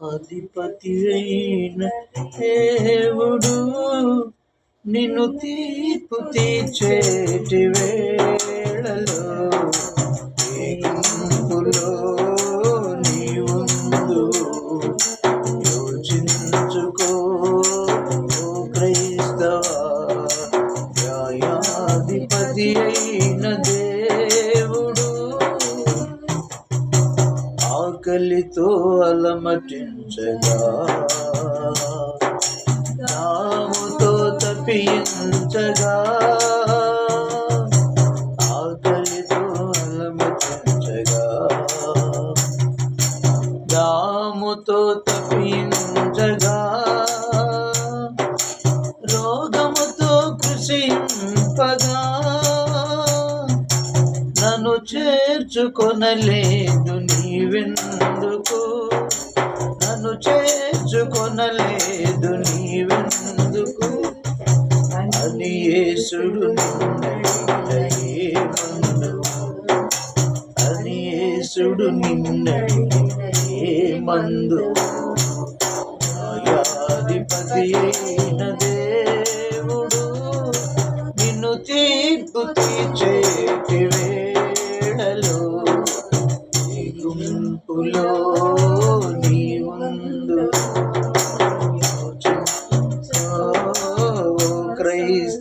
అధిపతి అయిన దేవుడు నిన్ను తీర్పు తీర్చేటి వేళలో ఏకంపులో నీవుందు యోచించుకో ఓ క్రైస్తవ న్యాయాధిపతి అయిన ఆకలితో అలమటించగా. నాముతో తప్పించగా. ఆకలితో అలమటించగా. దాముతో తప్పించగా. రోగముతో కృషింపగా. నన్ను చేర్చుకొనలేదు నీవెందుకు? నన్ను చేర్చుకొనలేదు నీవెందుకు? అని యేసుడు నిన్నమందు అని యేసుడు నిన్నడి ఏ మందు న్యాయాధిపతి అయిన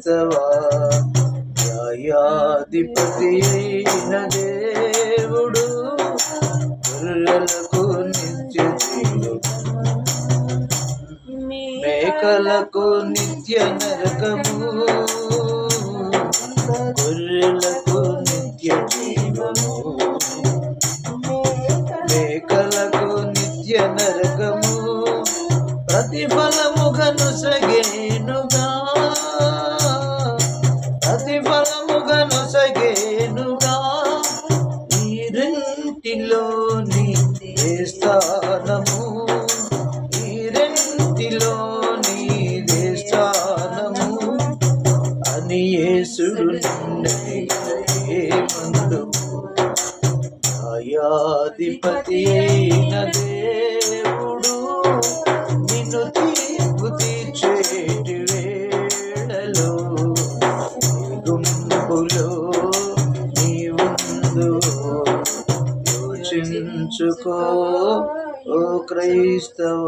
క్రైస్తవ న్యాయాధిపతి అయిన దేవుడు గొర్రెలకు నిత్య మేకలకు నిత్య నరకము. గొర్రెలకు నిత్య జీవము. మేకలకు నిత్య నరకము. ప్రతిఫలముగను సగేనుగా ప్రతిఫలముగను సగేనుగా ఈ రెంటిలోని ఏ స్థానము? అని యేసుడు నిన్నటి మందు న్యాయాధిపతి అయిన రక్షించుకో ఓ క్రైస్తవ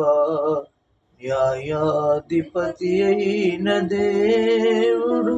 న్యాయాధిపతి అయిన దేవుడు.